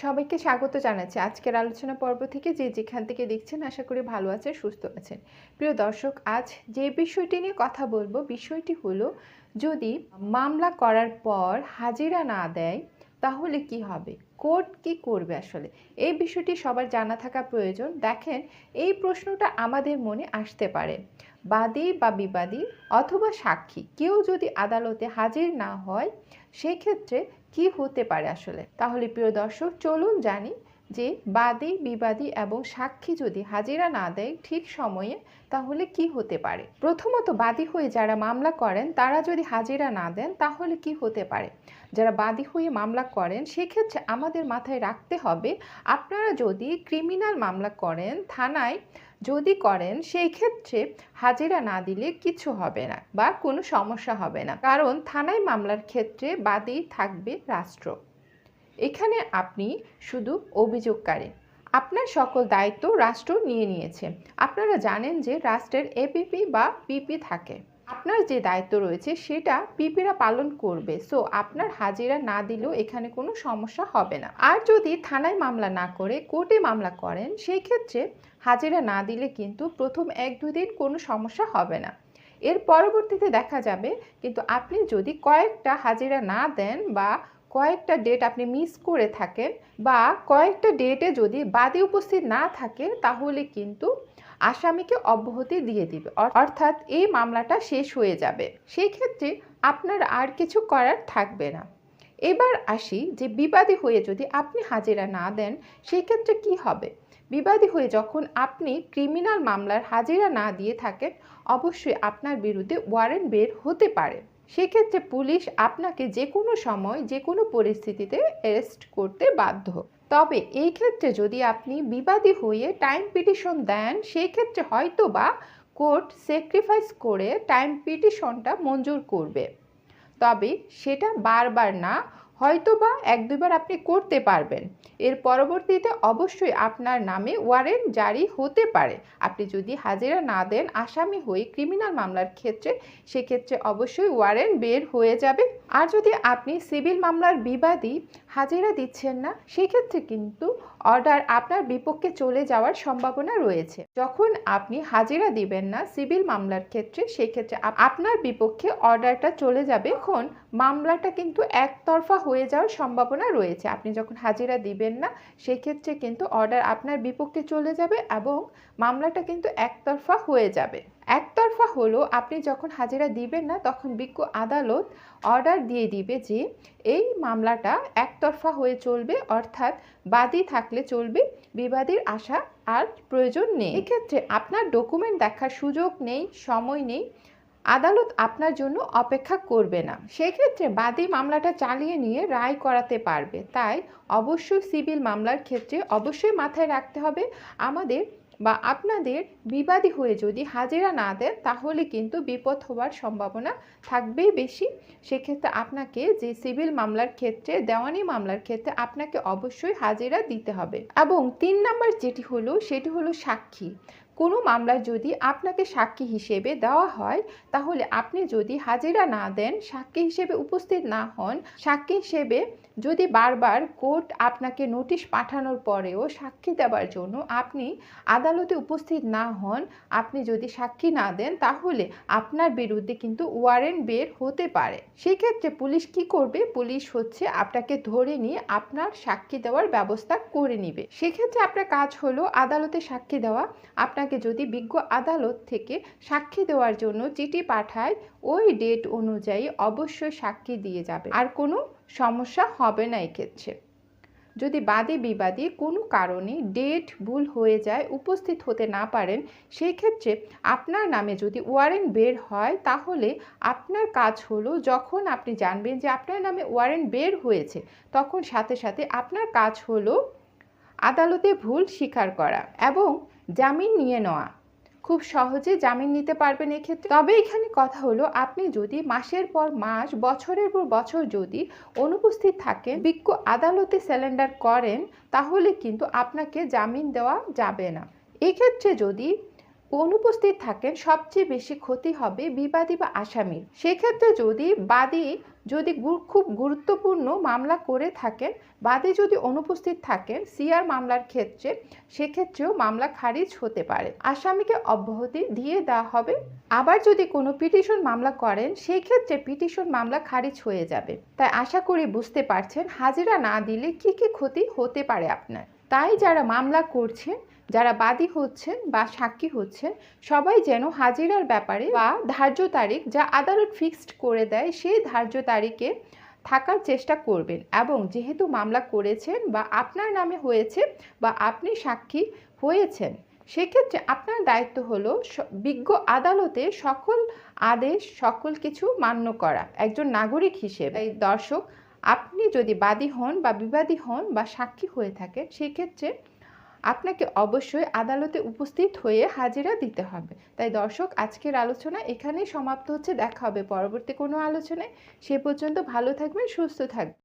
সবাইকে স্বাগত জানাচ্ছি আজকের আলোচনা পর্ব থেকে। যে যেখান থেকে দেখছেন, আশা করি ভালো আছেন, সুস্থ আছেন। প্রিয় দর্শক, আজ যে বিষয়টি নিয়ে কথা বলব, বিষয়টি হলো, যদি মামলা করার পর হাজিরা না দেয়, তাহলে কি হবে? কোর্ট কি করবে আসলে? এই বিষয়টি সবার জানা থাকা প্রয়োজন। দেখেন, এই প্রশ্নটা আমাদের মনে আসতে পারে। বাদী বা বিবাদী অথবা সাক্ষী। কেউ যদি আদালতে হাজির না হয়, সেক্ষেত্রে কি হতে পারে আসলে? তাহলে প্রিয় দর্শক চলুন জানি যে বাদী, বিবাদী এবং সাক্ষী যদি হাজিরা না দেয় ঠিক সময়ে, তাহলে কি হতে পারে? প্রথমত বাদী হয়ে যারা মামলা করেন, তারা যদি হাজিরা না দেন, তাহলে কি হতে পারে? যারা বাদী হয়ে মামলা করেন, সেক্ষেত্রে আমাদের মাথায় রাখতে হবে, আপনারা যদি ক্রিমিনাল মামলা করেন, থানায় যদি করেন সেই ক্ষেত্রে হাজিরা না দিলে কিছু হবে না বা কোনো সমস্যা হবে না। কারণ থানায় মামলার ক্ষেত্রে বাদী থাকবে রাষ্ট্র। এখানে আপনি শুধু অভিযোগকারী। আপনার সকল দায়িত্ব রাষ্ট্র নিয়ে নিয়েছে। আপনারা জানেন যে রাষ্ট্রের এপিপি বা পিপি থাকে। আপনার যে দায়িত্ব রয়েছে সেটা পিপিরা পালন করবে। সো আপনার হাজিরা না দিলেও এখানে কোনো সমস্যা হবে না। আর যদি থানায় মামলা না করে, কোর্টে মামলা করেন, সেই ক্ষেত্রে হাজিরা না দিলে কিন্তু প্রথম এক, দুই দিন কোনো সমস্যা হবে না। এর পরবর্তীতে দেখা যাবে, কিন্তু আপনি যদি কয়েকটা হাজিরা না দেন বা কয়েকটা ডেট আপনি মিস করে থাকেন বা কয়েকটা ডেটে যদি বাদী উপস্থিত না থাকে তাহলে কিন্তু আসামিকে অব্যাহতি দিয়ে দিবে। অর্থাৎ এই মামলাটা শেষ হয়ে যাবে। সেই ক্ষেত্রে আপনার আর কিছু করার থাকবে না। এবার আসি যে বিবাদী হয়ে যদি আপনি হাজিরা না দেন সেই ক্ষেত্রে কি হবে? বিবাদী হয়ে যখন আপনি ক্রিমিনাল মামলার হাজিরা না দিয়ে থাকেন, অবশ্যই আপনার বিরুদ্ধে ওয়ারেন্ট বের হতে পারে। সেক্ষেত্রে পুলিশ আপনাকে যে কোনো সময় যে কোনো পরিস্থিতিতে অ্যারেস্ট করতে বাধ্য। তবে এই ক্ষেত্রে যদি আপনি বিবাদী হয়ে টাইম পিটিশন দেন সেই ক্ষেত্রে হয়তো বা কোর্ট স্যাক্রিফাইস করে টাইম পিটিশনটা মঞ্জুর করবে। তবে সেটা বারবার না হয়তো বা এক দুবার আপনি করতে পারবেন। এর পরবর্তীতে অবশ্যই আপনার নামে ওয়ারেন্ট জারি হতে পারে। আপনি যদি হাজিরা না দেন, আসামি হয়ে ক্রিমিনাল মামলার ক্ষেত্রে, সেক্ষেত্রে অবশ্যই ওয়ারেন্ট বের হয়ে যাবে। আর যদি আপনি সিভিল মামলার বিবাদী হাজিরা দিচ্ছেন না, সেক্ষেত্রে কিন্তু অর্ডার আপনার বিপক্ষে চলে যাওয়ার সম্ভাবনা রয়েছে। যখন আপনি হাজিরা দিবেন না সিভিল মামলার ক্ষেত্রে, সেক্ষেত্রে আপনার বিপক্ষে অর্ডারটা চলে যাবে। এখন মামলাটা কিন্তু একতরফা হয়ে যাওয়ার সম্ভাবনা রয়েছে। আপনি যখন হাজিরা দিবেন না। সেক্ষেত্রে কিন্তু অর্ডার আপনার বিপক্ষে চলে যাবে এবং মামলাটা কিন্তু একতরফা হয়ে যাবে। একতরফা হলো আপনি যখন হাজিরা দিবেন না, তখন বিজ্ঞ আদালত অর্ডার দিয়ে দিবে যে এই মামলাটা একতরফা হয়ে চলবে, অর্থাৎ বাদী থাকলে চলবে, বিবাদীর আশা আর প্রয়োজন নেই। এক্ষেত্রে আপনার ডকুমেন্ট দেখার সুযোগ নেই, সময় নেই আদালত আপনার জন্য অপেক্ষা করবে না। সেক্ষেত্রে বাদী মামলাটা চালিয়ে নিয়ে রায় করাতে পারবে। তাই অবশ্যই সিভিল মামলার ক্ষেত্রে অবশ্যই মাথায় রাখতে হবে, আমাদের বা আপনাদের বিবাদী হয়ে যদি হাজিরা না দেন, তাহলে কিন্তু বিপদ হওয়ার সম্ভাবনা থাকবেই বেশি। সেক্ষেত্রে আপনাকে যে সিভিল মামলার ক্ষেত্রে, দেওয়ানি মামলার ক্ষেত্রে আপনাকে অবশ্যই হাজিরা দিতে হবে। এবং তিন নাম্বার যেটি হলো, সেটি হলো সাক্ষী। কোনো মামলায় যদি আপনাকে সাক্ষী হিসেবে দেওয়া হয়, তাহলে আপনি যদি হাজিরা না দেন, সাক্ষী হিসেবে উপস্থিত না হন, সাক্ষী হিসেবে যদি বারবার কোর্ট আপনাকে নোটিশ পাঠানোর পরেও সাক্ষী দেওয়ার জন্য আপনি আদালতে উপস্থিত না হন, আপনি যদি সাক্ষী না দেন, তাহলে আপনার বিরুদ্ধে কিন্তু ওয়ারেন্ট বের হতে পারে। সেক্ষেত্রে পুলিশ কি করবে? পুলিশ হচ্ছে আপনাকে ধরে নিয়ে আপনার সাক্ষী দেওয়ার ব্যবস্থা করে নিবে। সেক্ষেত্রে আপনার কাজ হলো আদালতে সাক্ষী দেওয়া। আপনাকে যদি বিজ্ঞ আদালত থেকে সাক্ষী দেওয়ার জন্য চিঠি পাঠায়, ওই ডেট অনুযায়ী অবশ্যই সাক্ষী দিয়ে যাবে। আর কোনো সমস্যা হবে না এক্ষেত্রে। যদি বাদী বিবাদী কোনো কারণে ডেট ভুল হয়ে যায়, উপস্থিত হতে না পারেন সেই ক্ষেত্রে আপনার নামে যদি ওয়ারেন্ট বের হয়, তাহলে আপনার কাজ হলো যখন আপনি জানবেন যে আপনার নামে ওয়ারেন্ট বের হয়েছে, তখন সাথে সাথে আপনার কাজ হলো আদালতে ভুল স্বীকার করা এবং জামিন নিয়ে নেওয়া। খুব সহজে জামিন নিতে পারবেন এক্ষেত্রে। তবে এখানে কথা হলো, আপনি যদি মাসের পর মাস, বছরের পর বছর যদি অনুপস্থিত থাকে বিজ্ঞ আদালতে স্যালেন্ডার করেন, তাহলে কিন্তু আপনাকে জামিন দেওয়া যাবে না। এক্ষেত্রে যদি অনুপস্থিত থাকেন, সবচেয়ে বেশি ক্ষতি হবে বিবাদী বা আসামির। সেক্ষেত্রে যদি বাদী যদি খুব গুরুত্বপূর্ণ মামলা করে থাকেন, বাদী যদি অনুপস্থিত থাকেন সিআর মামলার ক্ষেত্রে, সেক্ষেত্রেও মামলা খারিজ হতে পারে। আসামিকে অব্যাহতি দিয়ে দেওয়া হবে। আবার যদি কোনো পিটিশন মামলা করেন সেই ক্ষেত্রে পিটিশন মামলা খারিজ হয়ে যাবে। তাই আশা করি বুঝতে পারছেন, হাজিরা না দিলে কি কি ক্ষতি হতে পারে আপনার। তাই যারা মামলা করছেন যারা বাদী হচ্ছেন বা সাক্ষী হচ্ছেন, সবাই যেন হাজিরার ব্যাপারে বা ধার্য তারিখ যা আদালত ফিক্সড করে দেয়, সেই ধার্য তারিখে থাকার চেষ্টা করবেন। এবং যেহেতু মামলা করেছেন বা আপনার নামে হয়েছে বা আপনি সাক্ষী হয়েছেন, সেক্ষেত্রে আপনার দায়িত্ব হলো বিজ্ঞ আদালতে সকল আদেশ, সকল কিছু মান্য করা। একজন নাগরিক হিসেবে। এই দর্শক, আপনি যদি বাদী হন বা বিবাদী হন বা সাক্ষী হয়ে থাকেন, সেক্ষেত্রে আপনাকে অবশ্যই আদালতে উপস্থিত হয়ে হাজিরা দিতে হবে। তাই দর্শক, আজকের আলোচনা এখানেই সমাপ্ত হচ্ছে। দেখা হবে পরবর্তী কোনো আলোচনায়। সে পর্যন্ত ভালো থাকবেন, সুস্থ থাকবেন।